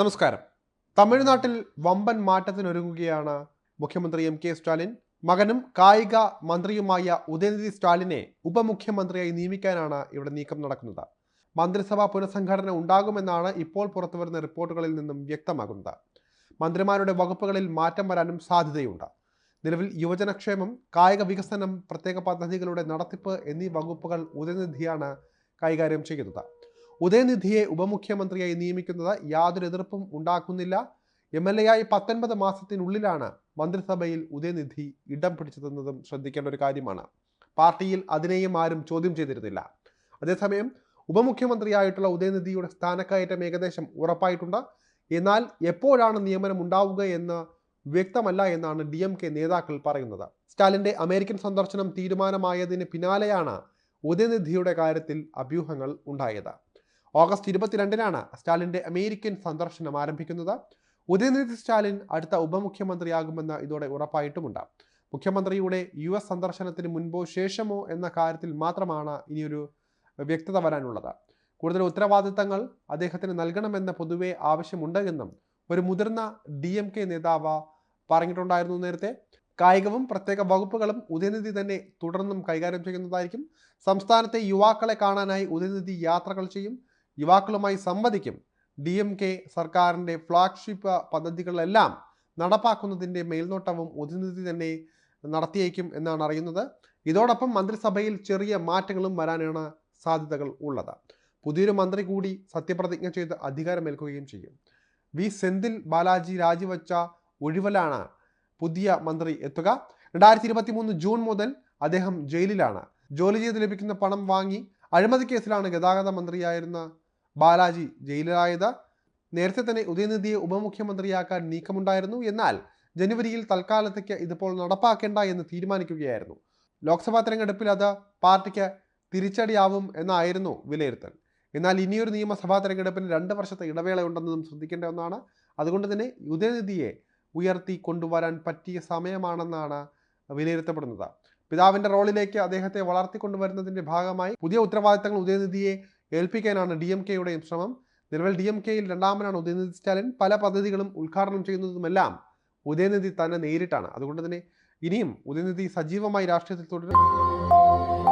നമസ്കാരം. തമിഴ്നാട്ടിൽ വമ്പൻ മാറ്റത്തിനൊരുങ്ങുകയാണ് മുഖ്യമന്ത്രി എം കെ സ്റ്റാലിൻ. മകനും കായിക മന്ത്രിയുമായ ഉദയനിധി സ്റ്റാലിനെ ഉപമുഖ്യമന്ത്രിയായി നിയമിക്കാനാണ് ഇവിടെ നീക്കം നടക്കുന്നത്. മന്ത്രിസഭാ പുനഃസംഘടന ഉണ്ടാകുമെന്നാണ് ഇപ്പോൾ പുറത്തുവരുന്ന റിപ്പോർട്ടുകളിൽ നിന്നും വ്യക്തമാകുന്നത്. മന്ത്രിമാരുടെ വകുപ്പുകളിൽ മാറ്റം വരാനും സാധ്യതയുണ്ട്. നിലവിൽ യുവജനക്ഷേമം കായിക വികസനം പ്രത്യേക പദ്ധതികളുടെ നടത്തിപ്പ് എന്നീ വകുപ്പുകൾ ഉദയനിധിയാണ് കൈകാര്യം ചെയ്യുന്നത്. ഉദയനിധിയെ ഉപമുഖ്യമന്ത്രിയായി നിയമിക്കുന്നത് യാതൊരു എതിർപ്പും ഉണ്ടാക്കുന്നില്ല. എം എൽ എ ആയി പത്തൊൻപത് മാസത്തിനുള്ളിലാണ് മന്ത്രിസഭയിൽ ഉദയനിധി ഇടം പിടിച്ചതെന്നതും ശ്രദ്ധിക്കേണ്ട ഒരു കാര്യമാണ്. പാർട്ടിയിൽ അതിനെയും ആരും ചോദ്യം ചെയ്തിരുന്നില്ല. അതേസമയം ഉപമുഖ്യമന്ത്രിയായിട്ടുള്ള ഉദയനിധിയുടെ സ്ഥാനക്കയറ്റം ഏകദേശം ഉറപ്പായിട്ടുണ്ട്. എന്നാൽ എപ്പോഴാണ് നിയമനം ഉണ്ടാവുക എന്ന് വ്യക്തമല്ല എന്നാണ് ഡി എം കെ നേതാക്കൾ പറയുന്നത്. സ്റ്റാലിന്റെ അമേരിക്കൻ സന്ദർശനം തീരുമാനമായതിന് പിന്നാലെയാണ് ഉദയനിധിയുടെ കാര്യത്തിൽ അഭ്യൂഹങ്ങൾ ഉണ്ടായത്. ഓഗസ്റ്റ് ഇരുപത്തിരണ്ടിനാണ് സ്റ്റാലിന്റെ അമേരിക്കൻ സന്ദർശനം ആരംഭിക്കുന്നത്. ഉദയനിധി സ്റ്റാലിൻ അടുത്ത ഉപമുഖ്യമന്ത്രിയാകുമെന്ന് ഇതോടെ ഉറപ്പായിട്ടുമുണ്ട്. മുഖ്യമന്ത്രിയുടെ യു എസ് സന്ദർശനത്തിന് മുൻപോ ശേഷമോ എന്ന കാര്യത്തിൽ മാത്രമാണ് ഇനിയൊരു വ്യക്തത വരാനുള്ളത്. കൂടുതൽ ഉത്തരവാദിത്തങ്ങൾ അദ്ദേഹത്തിന് നൽകണമെന്ന പൊതുവെ ആവശ്യമുണ്ടെന്നും ഒരു മുതിർന്ന ഡി എം കെ നേതാവ് പറഞ്ഞിട്ടുണ്ടായിരുന്നു നേരത്തെ. കായികവും പ്രത്യേക വകുപ്പുകളും ഉദയനിധി തന്നെ തുടർന്നും കൈകാര്യം ചെയ്യുന്നതായിരിക്കും. സംസ്ഥാനത്തെ യുവാക്കളെ കാണാനായി ഉദയനിധി യാത്രകൾ ചെയ്യും. യുവാക്കളുമായി സംവദിക്കും. ഡി എം കെ സർക്കാരിന്റെ ഫ്ലാഗ്ഷിപ്പ് പദ്ധതികളെല്ലാം നടപ്പാക്കുന്നതിന്റെ മേൽനോട്ടവും ഉദ്യനിധി തന്നെ നടത്തിയേക്കും എന്നാണ് അറിയുന്നത്. ഇതോടൊപ്പം മന്ത്രിസഭയിൽ ചെറിയ മാറ്റങ്ങളും വരാനാണ് സാധ്യതകൾ ഉള്ളത്. പുതിയൊരു മന്ത്രി കൂടി സത്യപ്രതിജ്ഞ ചെയ്ത് അധികാരമേൽക്കുകയും ചെയ്യും. വി. സെന്തിൽ ബാലാജി രാജിവെച്ച ഒഴിവലാണ് പുതിയ മന്ത്രി എത്തുക. രണ്ടായിരത്തി ഇരുപത്തി മൂന്ന് ജൂൺ മുതൽ അദ്ദേഹം ജയിലിലാണ്. ജോലി ചെയ്ത് ലഭിക്കുന്ന പണം വാങ്ങി അഴിമതി കേസിലാണ് ഗതാഗത മന്ത്രിയായിരുന്ന ബാലാജി ജയിലിലായത്. നേരത്തെ തന്നെ ഉദയനിധിയെ ഉപമുഖ്യമന്ത്രിയാക്കാൻ നീക്കമുണ്ടായിരുന്നു. എന്നാൽ ജനുവരിയിൽ തൽക്കാലത്തേക്ക് ഇതിപ്പോൾ നടപ്പാക്കേണ്ട എന്ന് തീരുമാനിക്കുകയായിരുന്നു. ലോക്സഭാ തെരഞ്ഞെടുപ്പിൽ അത് പാർട്ടിക്ക് തിരിച്ചടിയാവും എന്നായിരുന്നു വിലയിരുത്തൽ. എന്നാൽ ഇനിയൊരു നിയമസഭാ തെരഞ്ഞെടുപ്പിന് രണ്ട് വർഷത്തെ ഇടവേളയുണ്ടെന്നതും ശ്രദ്ധിക്കേണ്ട ഒന്നാണ്. അതുകൊണ്ട് തന്നെ ഉദയനിധിയെ ഉയർത്തി കൊണ്ടുവരാൻ പറ്റിയ സമയമാണെന്നാണ് വിലയിരുത്തപ്പെടുന്നത്. പിതാവിന്റെ റോളിലേക്ക് അദ്ദേഹത്തെ വളർത്തിക്കൊണ്ടുവരുന്നതിന്റെ ഭാഗമായി പുതിയ ഉത്തരവാദിത്തങ്ങൾ ഉദയനിധിയെ ഏൽപ്പിക്കാനാണ് ഡി എം കെയുടെയും ശ്രമം. നിലവിൽ ഡി എം കെയിൽ രണ്ടാമനാണ് ഉദയനിധി സ്റ്റാലിൻ. പല പദ്ധതികളും ഉദ്ഘാടനം ചെയ്യുന്നതുമെല്ലാം ഉദയനിധി തന്നെ നേരിട്ടാണ്. അതുകൊണ്ട് തന്നെ ഇനിയും ഉദയനിധി സജീവമായി രാഷ്ട്രീയത്തിൽ തുടരും.